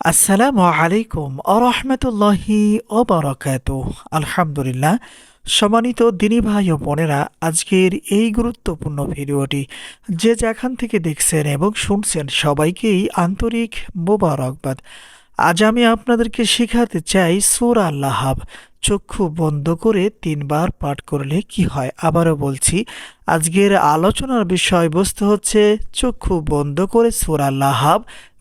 আসসালামু আলাইকুম আরহামতুল্লাহি ওবরাকাত আলহামদুলিল্লাহ। সম্মানিত দিনী ভাই ও বোনেরা, আজকের এই গুরুত্বপূর্ণ ভিডিওটি যে যেখান থেকে দেখছেন এবং শুনছেন সবাইকেই আন্তরিক মোবারকবাদ। আজ আমি আপনাদেরকে শেখাতে চাই সুরা লাহাব। চক্ষু বন্ধ করে তিনবার পাঠ করলে কি হয়? আবারও বলছি, আজকের আলোচনার বিষয়বস্তু হচ্ছে চক্ষু বন্ধ করে সুরা লাহাব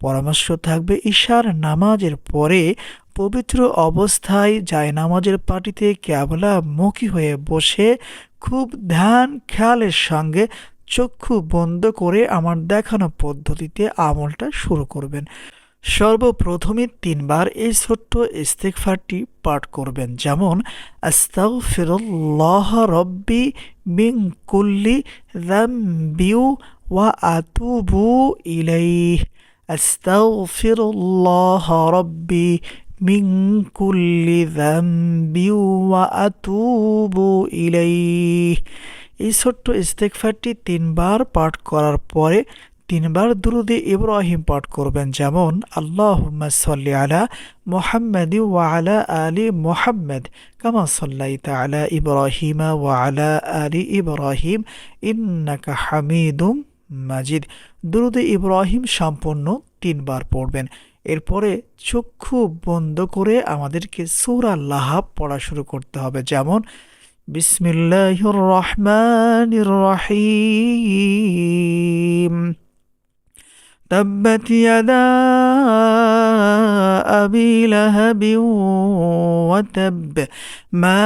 পরামর্শ থাকবে, ঈশার নামাজের পরে পবিত্র অবস্থায় যায় নামাজের পাটিতে ক্যাবলা মুখী হয়ে বসে খুব ধ্যান, খেয়ালের সঙ্গে চক্ষু বন্ধ করে আমার দেখানো পদ্ধতিতে আমলটা শুরু করবেন। সর্বপ্রথমে তিনবার এই ছোট্ট ইস্তেকফারটি পাঠ করবেন, যেমন আস্তাউ ফিরুল্লাহ রব্বি মিং কুল্লি বিউ ওয়া আতুবু ইলাইহ। আস্তাগফিরুল্লাহ রব্বি মিন কুল্লি যামবি ওয়া আতুবু ইলাইহ এই ছোট্ট ইস্তেকফারটি তিনবার পাঠ করার পরে তিনবার দুরুদে ইব্রাহিম পাঠ করবেন। যেমন আল্লাহ সাল্লি আলা মোহাম্মদ ওয়া আলা মোহাম্মদ কামা সাল্লাইতা আলা ইব্রাহিম ওয়া আলা আলি ইব্রাহিম ইন্নাকা হামিদুম মাজিদ দুরুদে ইব্রাহিম সম্পূর্ণ তিনবার পড়বেন এরপরে চক্ষু বন্ধ করে আমাদেরকে সুরা লাহাব পড়া শুরু করতে হবে যেমন বিসমিল্লাহির রহমানির রহিম تبت يدا أبي لهب وتب ما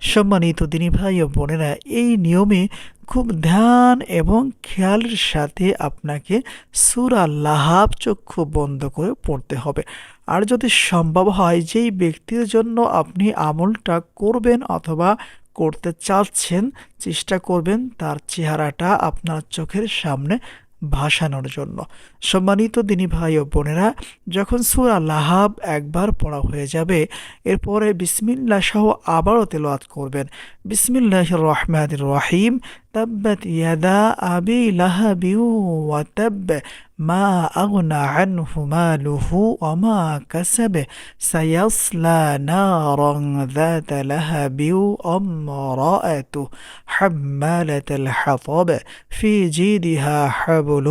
সম্মানিত দিনী ভাই ও বোনেরা, এই নিয়মে খুব ধ্যান এবং খেয়ালের সাথে আপনাকে সুরা লাহাব চক্ষু বন্ধ করে পড়তে হবে। আর যদি সম্ভব হয়, যেই ব্যক্তির জন্য আপনি আমলটা করবেন অথবা করতে চাচ্ছেন, চেষ্টা করবেন, তার চেহারাটা আপনার চোখের সামনে ভাসানোর জন্য। সম্মানিত দিনী ভাই ও বোনেরা, যখন সুরা লাহাব একবার পড়া হয়ে যাবে, এরপরে বিসমিল্লা সহ আবারও তেলোয়াত করবেন। বিসমিল্লাহ রহমাদ রহিম। তাব্বাত ইয়াদা আবি লাহাবিউ ওয়াতাব্ব মা আগনা আনহু মালুহু ওমা কাসাবে। সায়াসলা নারং যাতা লাহাবিউ অমরাআতু حمالة الحطب في جيدها حبل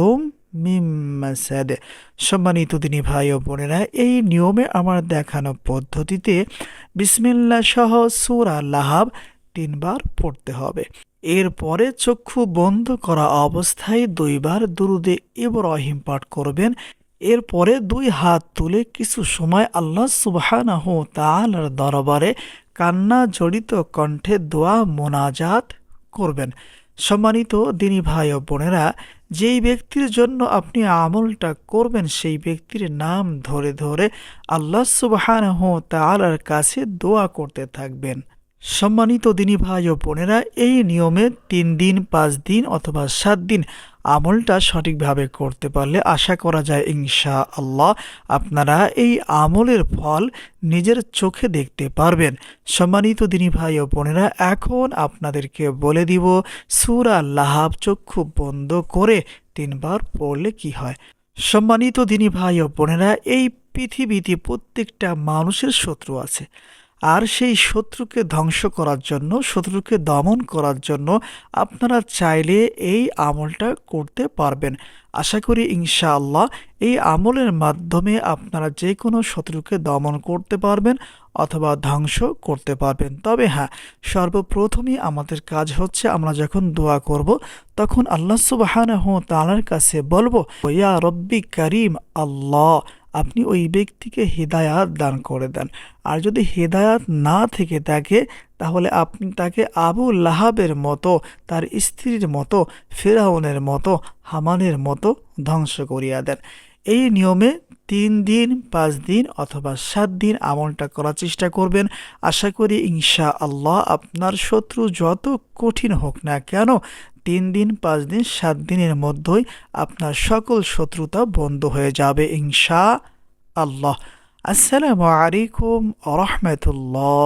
মিম্মাসাদ সম্মানিত দিনী ভাই ও বোনেরা এই নিয়মে আমার দেখানো পদ্ধতিতে বিসমিল্লা সহ সুরা লাহাব তিনবার পড়তে হবে এরপরে চক্ষু বন্ধ করা অবস্থায় দুইবার দুরুদে ইব্রাহিম পাঠ করবেন এরপরে দুই হাত তুলে কিছু সময় আল্লাহ সুবহানাহ তাআলার দরবারে কান্না জড়িত কণ্ঠে দোয়া মোনাজাত করবেন। সম্মানিত দিনী ভাই ও বোনেরা, যেই ব্যক্তির জন্য আপনি আমলটা করবেন, সেই ব্যক্তির নাম ধরে ধরে আল্লাহ সুবহানাহ তালার কাছে দোয়া করতে থাকবেন। সম্মানিত দিনী ভাই ও বোনেরা, এই নিয়মে তিন দিন, পাঁচ দিন অথবা সাত দিন আমলটা সঠিকভাবে করতে পারলে আশা করা যায় ইনশা আল্লাহ আপনারা এই আমলের ফল নিজের চোখে দেখতে পারবেন। সম্মানিত দিনী ভাই ও বোনেরা, এখন আপনাদেরকে বলে দিব, সুরা লাহাব চক্ষু বন্ধ করে তিনবার পড়লে কি হয়? সম্মানিত দিনী ভাই ও বোনেরা, এই পৃথিবীতে প্রত্যেকটা মানুষের শত্রু আছে। আর সেই শত্রুকে ধ্বংস করার জন্য, শত্রুকে দমন করার জন্য আপনারা চাইলে এই আমলটা করতে পারবেন। আশা করি ইনশাআল্লাহ এই আমলের মাধ্যমে আপনারা যে কোনো শত্রুকে দমন করতে পারবেন অথবা ধ্বংস করতে পারবেন। তবে হ্যাঁ সর্বপ্রথমই আমাদের কাজ হচ্ছে আমরা যখন দোয়া করব, তখন আল্লাহ সুবাহানহ তালার কাছে বলব, ইয়া রব্বি করিম, আল্লাহ আপনি ওই ব্যক্তিকে হৃদায়াত দান করে দেন। আর যদি হৃদায়াত না থেকে থাকে, তাহলে আপনি তাকে আবু লাহাবের মতো, তার স্ত্রীর মতো, ফেরাউনের মতো, হামানের মতো ধ্বংস করিয়া দেন। এই নিয়মে তিন দিন, পাঁচ দিন অথবা সাত দিন আমলটা করার চেষ্টা করবেন। আশা করি ইনশা আল্লাহ আপনার শত্রু যত কঠিন হোক না কেন তিন দিন, পাঁচ দিন, সাত দিনের মধ্যেই আপনার সকল শত্রুতা বন্ধ হয়ে যাবে, ইনশা আল্লাহ। আসসালামু আলাইকুম রহমতুল্লাহ।